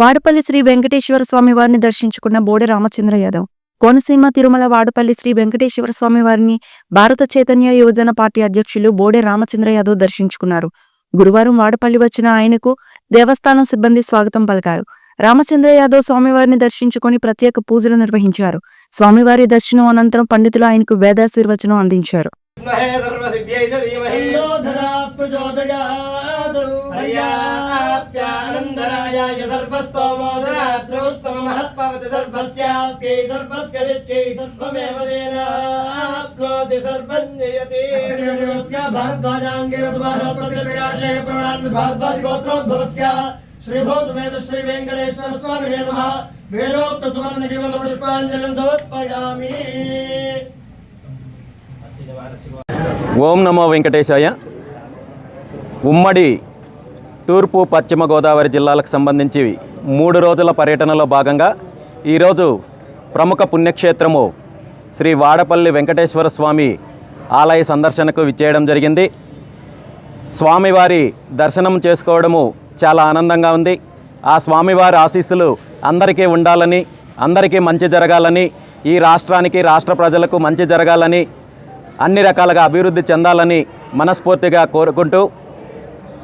వాడపల్లి శ్రీ వెంకటేశ్వర స్వామి వారిని దర్శించుకున్న బోడె రామచంద్ర యాదవ్. కోనసీమ తిరుమల వాడపల్లి శ్రీ వెంకటేశ్వర స్వామి వారిని భారత చైతన్య యువజన పార్టీ అధ్యక్షులు బోడె రామచంద్ర యాదవ్ దర్శించుకున్నారు. గురువారం వాడపల్లి వచ్చిన ఆయనకు దేవస్థానం సిబ్బంది స్వాగతం పలికారు. రామచంద్ర యాదవ్ స్వామివారిని దర్శించుకొని ప్రత్యేక పూజలు నిర్వహించారు. స్వామివారి దర్శనం అనంతరం పండితులు ఆయనకు వేదాశీర్వచనం అందించారు. తేనాప్నోతి సర్వం జయతి దేవస్య భారద్వాజాంగేన సుభాషపత్రికాశయ ప్రణాళిత భారద్వాజ గోత్రోద్భవస్య శ్రీభో సుమేధ శ్రీ వెంకటేశ్వర స్వామి నమః వేదోక్త సువర్ణ జీవన పుష్పాంజలిం సమర్పయామి ఓం నమో వెంకటేశాయ. ఉమ్మడి తూర్పు పశ్చిమ గోదావరి జిల్లాలకు సంబంధించి మూడు రోజుల పర్యటనలో భాగంగా ఈరోజు ప్రముఖ పుణ్యక్షేత్రము శ్రీ వాడపల్లి వెంకటేశ్వర స్వామి ఆలయ సందర్శనకు విచ్చేయడం జరిగింది. స్వామివారి దర్శనం చేసుకోవడము చాలా ఆనందంగా ఉంది. ఆ స్వామివారి ఆశీస్సులు అందరికీ ఉండాలని అందరికీ మంచి జరగాలని ఈ రాష్ట్రానికి రాష్ట్ర ప్రజలకు మంచి జరగాలని అన్ని రకాలుగా అభివృద్ధి చెందాలని మనస్ఫూర్తిగా కోరుకుంటూ